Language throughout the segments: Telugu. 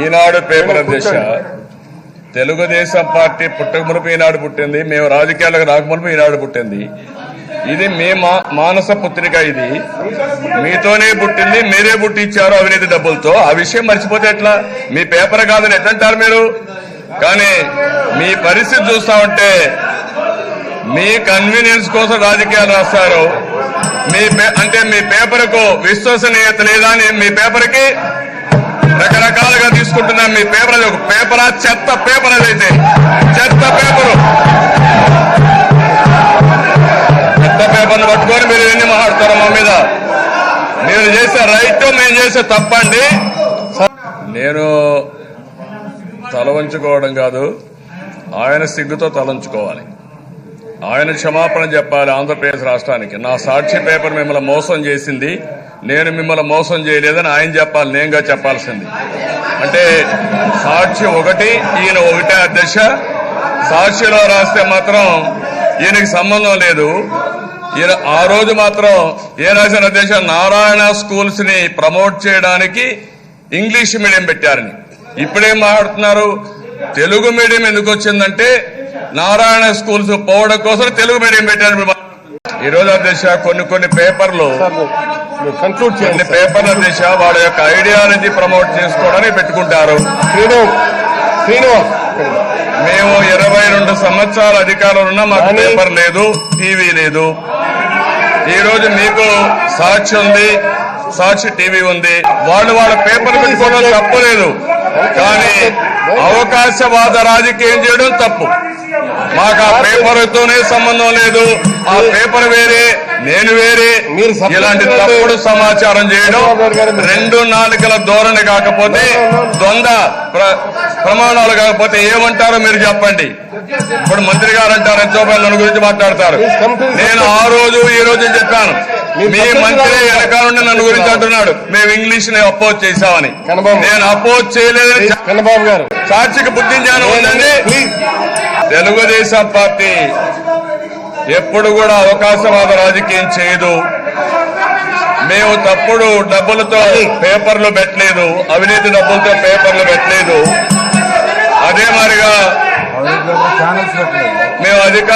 ఈనాడు పేపర్ అధ్యక్ష తెలుగుదేశం పార్టీ పుట్టక మునుపు ఈనాడు పుట్టింది మేము రాజకీయాలకు రాకమునుపు ఈనాడు పుట్టింది. ఇది మీ మానస పుత్రిక ఇది. మీతోనే పుట్టింది మీరే పుట్టించారు అవినీతి డబ్బులతో. ఆ విషయం మర్చిపోతే ఎట్లా? మీ పేపర్ కాదని ఎట్లంటారు మీరు? కానీ మీ పరిస్థితి చూస్తా ఉంటే మీ కన్వీనియన్స్ కోసం రాజకీయాలు రాస్తారు. మీ అంటే మీ పేపర్కు విశ్వసనీయత లేదా అని మీ పేపర్కి రకరకాలుగా తీసుకుంటున్నాం మీ పేపర్ అది ఒక పేపరా? చెత్త పేపర్ అదైతే చెత్త పేపరు. చెత్త పేపర్ను పట్టుకొని మీరు ఎన్ని మాట్లాడతారు మా మీద? మీరు చేసే రైట్ మేము చేసే తప్పండి. నేను తలవంచుకోవడం కాదు ఆయన సిగ్గుతో తలంచుకోవాలి ఆయన క్షమాపణ చెప్పాలి ఆంధ్రప్రదేశ్ రాష్ట్రానికి. నా సాక్షి పేపర్ మిమ్మల్ని మోసం చేసింది. నేను మిమ్మల్ని మోసం చేయలేదని ఆయన చెప్పాలి నేనుగా చెప్పాల్సింది. అంటే సాక్షి ఒకటి ఈయన ఒకటే అధ్యక్ష. సాక్షిలో రాస్తే మాత్రం ఈయనకి సంబంధం లేదు. ఈయన ఆ రోజు మాత్రం ఏ రాసిన అధ్యక్ష నారాయణ స్కూల్స్ని ప్రమోట్ చేయడానికి ఇంగ్లీష్ మీడియం పెట్టారని. ఇప్పుడేం మాట్లాడుతున్నారు? తెలుగు మీడియం ఎందుకు వచ్చిందంటే నారాయణ స్కూల్స్ పోవడం కోసం తెలుగు మీడియం పెట్టారు ఈ రోజు అధ్యక్ష కొన్ని కొన్ని పేపర్లు కన్క్లూడ్ కొన్ని పేపర్ల అధ్యక్ష వాళ్ళ యొక్క ఐడియాలజీ ప్రమోట్ చేసుకోవడానికి పెట్టుకుంటారు. మేము ఇరవై రెండు సంవత్సరాల అధికారంలో ఉన్నా మాకు పేపర్ లేదు టీవీ లేదు. ఈ రోజు మీకు సాక్షి ఉంది సాక్షి టీవీ ఉంది. వాళ్ళు వాళ్ళ పేపర్ పెట్టుకోవడం తప్పలేదు కానీ అవకాశవాద రాజకీయం చేయడం తప్పు. మాకు ఆ పేపర్తోనే సంబంధం లేదు. ఆ పేపర్ వేరే నేను వేరే. మీరు ఇలాంటి తప్పుడు సమాచారం చేయడం రెండు నాలుకల ధోరణి కాకపోతే ద్వంద్వ ప్ర- ప్రమాణాలు కాకపోతే ఏమంటారో మీరు చెప్పండి. ఇప్పుడు మంత్రి గారు అంటారు ఎంతో మంది నన్ను గురించి మాట్లాడతారు. నేను ఆ రోజు ఈ రోజు చెప్పాను మీ మంత్రి వెనకాల నుండి నన్ను గురించి అంటున్నాడు. మేము ఇంగ్లీష్ని అపోజ్ చేశామని. నేను అపోజ్ చేయలేదని కన్నబాబు గారు. సాక్షికి బుద్ధి జ్ఞానం ఉందండి తెలుగుదేశం పార్టీ ఎప్పుడు కూడా అవకాశవాద రాజకీయం చేయదు. మేము తప్పుడు డబ్బులతో పేపర్లు పెట్టలేదు. అవినీతి డబ్బులతో పేపర్లు పెట్టలేదు. అదే మరిగా మేము అధిక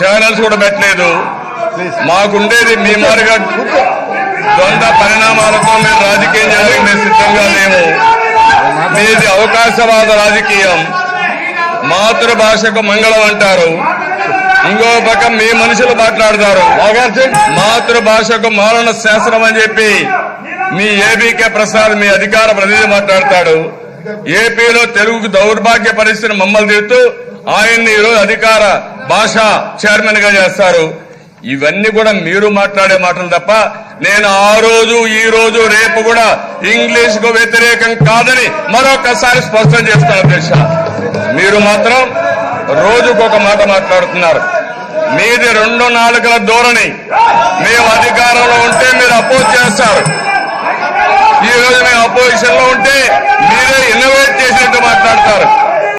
ఛానల్స్ కూడా పెట్టలేదు. మాకుండేది మీ మారిగా ద్వంద్వ పరిణామాలతో మేము రాజకీయం చేయడానికి మేము సిద్ధంగా లేము. మీది అవకాశవాద రాజకీయం. మాతృభాషకు మంగళం అంటారు. ఇంకో పక్క మీ మనుషులు మాట్లాడతారు. మాతృభాషకు మారణ శాస్త్రం అని చెప్పి మీ ఏబీకే ప్రసాద్ మీ అధికార ప్రతినిధి మాట్లాడతాడు. ఏపీలో తెలుగుకు దౌర్భాగ్య పరిస్థితిని మమ్మల్ని తిడుతూ ఆయన్ని ఈరోజు అధికార భాష చైర్మన్గా చేస్తారు. ఇవన్నీ కూడా మీరు మాట్లాడే మాటలు తప్ప నేను ఆ రోజు ఈ రోజు రేపు కూడా ఇంగ్లీష్కు వ్యతిరేకం కాదని మరొకసారి స్పష్టం చేస్తాను దేశ మీరు మాత్రం రోజుకొక మాట మాట్లాడుతున్నారు. మీది రెండు నాలుగుల ధోరణి. మేము అధికారంలో ఉంటే మీరు అపోజ్ చేస్తారు. ఈ రోజు మేము అపోజిషన్లో ఉంటే